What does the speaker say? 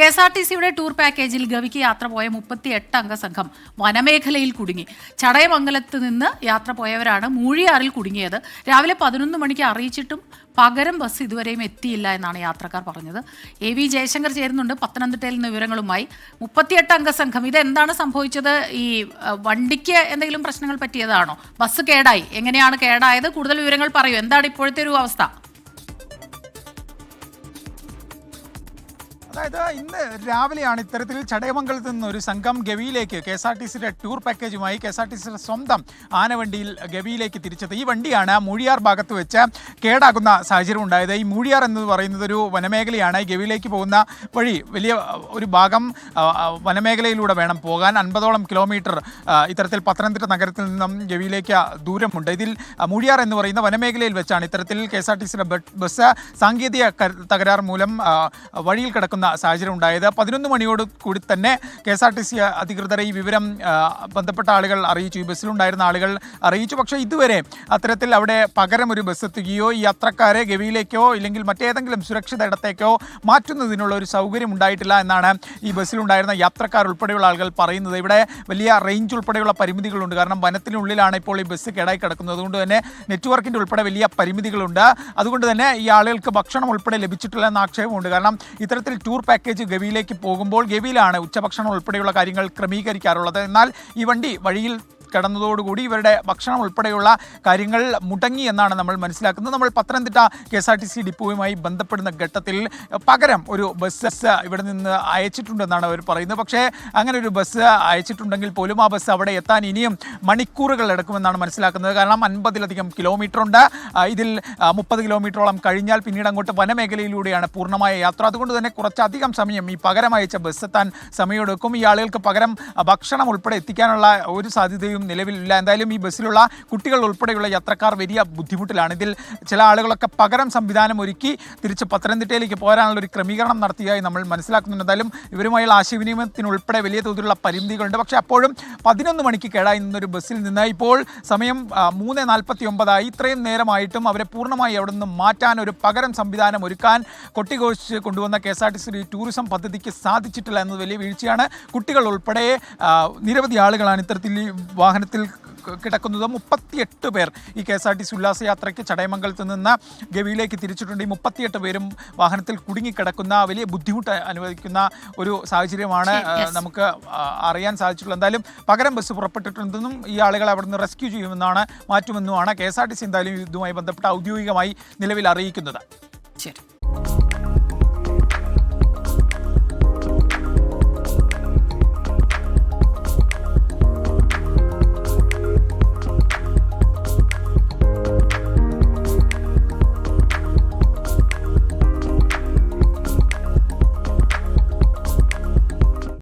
K S R T സിയുടെ tour പാക്കേജിൽ ഗവിക്ക് യാത്ര പോയ മുപ്പത്തി എട്ട് അംഗ സംഘം വനമേഖലയിൽ കുടുങ്ങി. ചടയമംഗലത്ത് നിന്ന് യാത്ര പോയവരാണ് മൂഴിയാറിൽ കുടുങ്ങിയത്. രാവിലെ പതിനൊന്ന് മണിക്ക് അറിയിച്ചിട്ടും പകരം ബസ് ഇതുവരെയും എത്തിയില്ല എന്നാണ് യാത്രക്കാർ പറഞ്ഞത്. എ വി ജയശങ്കർ ചേരുന്നുണ്ട് പത്തനംതിട്ടയിൽ നിന്ന് വിവരങ്ങളുമായി. മുപ്പത്തിയെട്ട് അംഗ സംഘം ഇത് എന്താണ് സംഭവിച്ചത്? ഈ വണ്ടിക്ക് എന്തെങ്കിലും പ്രശ്നങ്ങൾ പറ്റിയതാണോ? ബസ് കേടായി. എങ്ങനെയാണ് കേടായത്? കൂടുതൽ വിവരങ്ങൾ പറയൂ. എന്താണ് ഇപ്പോഴത്തെ ഒരു അവസ്ഥ? അതായത് ഇന്ന് രാവിലെയാണ് ഇത്തരത്തിൽ ചടയമംഗലത്ത് നിന്ന് ഒരു സംഘം ഗവിയിലേക്ക് കെ എസ് ആർ ടി സിയുടെ ടൂർ പാക്കേജുമായി കെ എസ് ആർ ടി സിയുടെ സ്വന്തം ആനവണ്ടിയിൽ ഗവിയിലേക്ക് തിരിച്ചത്. ഈ വണ്ടിയാണ് മൂഴിയാർ ഭാഗത്ത് വെച്ച് കേടാകുന്ന സാഹചര്യം ഉണ്ടായത്. ഈ മൂഴിയാർ എന്ന് പറയുന്നത് ഒരു വനമേഖലയാണ്. ഗവിയിലേക്ക് പോകുന്ന വഴി വലിയ ഒരു ഭാഗം വനമേഖലയിലൂടെ വേണം പോകാൻ. അൻപതോളം കിലോമീറ്റർ ഇത്തരത്തിൽ പത്തനംതിട്ട നഗരത്തിൽ നിന്നും ഗവിയിലേക്ക് ദൂരമുണ്ട്. ഇതിൽ മൂഴിയാർ എന്ന് പറയുന്ന വനമേഖലയിൽ വെച്ചാണ് ഇത്തരത്തിൽ കെ എസ് ആർ ടി സിയുടെ ബസ് സാങ്കേതിക കര- തകരാർ മൂലം വഴിയിൽ കിടക്കുന്ന സാഹചര്യം ഉണ്ടായത്. പതിനൊന്ന് മണിയോട് കൂടി തന്നെ K S R T C അധികൃതരെ ഈ വിവരം ബന്ധപ്പെട്ട ആളുകൾ അറിയിച്ചു. ഈ ബസ്സിലുണ്ടായിരുന്ന ആളുകൾ അറിയിച്ചു. പക്ഷേ ഇതുവരെ അത്തരത്തിൽ അവിടെ പകരം ഒരു ബസ് എത്തുകയോ ഈ യാത്രക്കാരെ ഗവിയിലേക്കോ ഇല്ലെങ്കിൽ മറ്റേതെങ്കിലും സുരക്ഷിത ഇടത്തേക്കോ മാറ്റുന്നതിനുള്ള ഒരു സൗകര്യം ഉണ്ടായിട്ടില്ല എന്നാണ് ഈ ബസ്സിലുണ്ടായിരുന്ന യാത്രക്കാർ ഉൾപ്പെടെയുള്ള ആളുകൾ പറയുന്നത്. ഇവിടെ വലിയ റേഞ്ച് ഉൾപ്പെടെയുള്ള പരിമിതികളുണ്ട്. കാരണം വനത്തിനുള്ളിലാണ് ഇപ്പോൾ ഈ ബസ് കേടായി കിടക്കുന്നത്. അതുകൊണ്ട് തന്നെ നെറ്റ്വർക്കിന്റെ ഉൾപ്പെടെ വലിയ പരിമിതികളുണ്ട്. അതുകൊണ്ട് തന്നെ ഈ ആളുകൾക്ക് ഭക്ഷണം ഉൾപ്പെടെ ലഭിച്ചിട്ടില്ല എന്ന ആക്ഷേപമുണ്ട്. കാരണം ഇത്തരത്തിൽ ടൂർ പാക്കേജ് ഗവിയിലേക്ക് പോകുമ്പോൾ ഗവിയിലാണ് ഉച്ചഭക്ഷണം ഉൾപ്പെടെയുള്ള കാര്യങ്ങൾ ക്രമീകരിക്കാറുള്ളത്. എന്നാൽ ഈ വണ്ടി വഴിയിൽ കിടന്നതോടുകൂടി ഇവരുടെ ഭക്ഷണം ഉൾപ്പെടെയുള്ള കാര്യങ്ങൾ മുടങ്ങി എന്നാണ് നമ്മൾ മനസ്സിലാക്കുന്നത്. നമ്മൾ Pathanamthitta K S R T C ഡിപ്പോയുമായി ബന്ധപ്പെടുന്ന ഘട്ടത്തിൽ പകരം ഒരു ബസ് ഇവിടെ നിന്ന് അയച്ചിട്ടുണ്ടെന്നാണ് അവർ പറയുന്നത്. പക്ഷേ അങ്ങനെ ഒരു ബസ് അയച്ചിട്ടുണ്ടെങ്കിൽ പോലും ആ ബസ് അവിടെ എത്താൻ ഇനിയും മണിക്കൂറുകൾ എടുക്കുമെന്നാണ് മനസ്സിലാക്കുന്നത്. കാരണം അൻപതിലധികം കിലോമീറ്റർ ഉണ്ട് ഇതിൽ മുപ്പത് കിലോമീറ്ററോളം കഴിഞ്ഞാൽ പിന്നീട് അങ്ങോട്ട് വനമേഖലയിലൂടെയാണ് പൂർണമായ യാത്ര. അതുകൊണ്ട് തന്നെ കുറച്ചധികം സമയം ഈ പകരം അയച്ച ബസ് എത്താൻ സമയമെടുക്കും. ഈ ആളുകൾക്ക് പകരം ഭക്ഷണം ഉൾപ്പെടെ എത്തിക്കാനുള്ള ഒരു സാധ്യതയും നിലവിലില്ല. എന്തായാലും ഈ ബസ്സിലുള്ള കുട്ടികൾ ഉൾപ്പെടെയുള്ള യാത്രക്കാർ വലിയ ബുദ്ധിമുട്ടിലാണ്. ഇതിൽ ചില ആളുകളൊക്കെ പകരം സംവിധാനം ഒരുക്കി തിരിച്ച് പത്തനംതിട്ടയിലേക്ക് പോരാനുള്ള ഒരു ക്രമീകരണം നടത്തിയതായി നമ്മൾ മനസ്സിലാക്കുന്നുണ്ട്. എന്തായാലും ഇവരുമായുള്ള ആശയവിനിമയത്തിനുൾപ്പെടെ വലിയ തോതിലുള്ള പരിമിതികളുണ്ട്. പക്ഷേ അപ്പോഴും പതിനൊന്ന് മണിക്ക് കേടായി നിന്നൊരു ബസ്സിൽ നിന്ന് ഇപ്പോൾ സമയം മൂന്ന് നാൽപ്പത്തി ഒമ്പതായി ഇത്രയും നേരമായിട്ടും അവരെ പൂർണമായി അവിടെ നിന്ന് മാറ്റാൻ ഒരു പകരം സംവിധാനം ഒരുക്കാൻ കൊട്ടിഘോഷിച്ച് കൊണ്ടുവന്ന K S R T C tourism പദ്ധതിക്ക് സാധിച്ചിട്ടില്ല എന്നത് വലിയ വീഴ്ചയാണ്. കുട്ടികൾ ഉൾപ്പെടെ നിരവധി ആളുകളാണ് ഇത്തരത്തിൽ വാഹനത്തിൽ കിടക്കുന്നത് മുപ്പത്തിയെട്ട് പേർ ഈ K S R T C ഉല്ലാസയാത്രയ്ക്ക് ചടയമംഗലത്ത് നിന്ന് ഗവിയിലേക്ക് തിരിച്ചിട്ടുണ്ട്. ഈ മുപ്പത്തിയെട്ട് പേരും വാഹനത്തിൽ കുടുങ്ങിക്കിടക്കുന്ന വലിയ ബുദ്ധിമുട്ട് അനുവദിക്കുന്ന ഒരു സാഹചര്യമാണ് നമുക്ക് അറിയാൻ സാധിച്ചിട്ടുള്ളത്. എന്തായാലും പകരം ബസ് പുറപ്പെട്ടിട്ടുണ്ടെന്നും ഈ ആളുകളെ അവിടെ നിന്ന് റെസ്ക്യൂ ചെയ്യുമെന്നാണ് മാറ്റുമെന്നുമാണ് K S R T C എന്തായാലും ഇതുമായി ബന്ധപ്പെട്ട് ഔദ്യോഗികമായി നിലവിൽ അറിയിക്കുന്നത്. ശരി.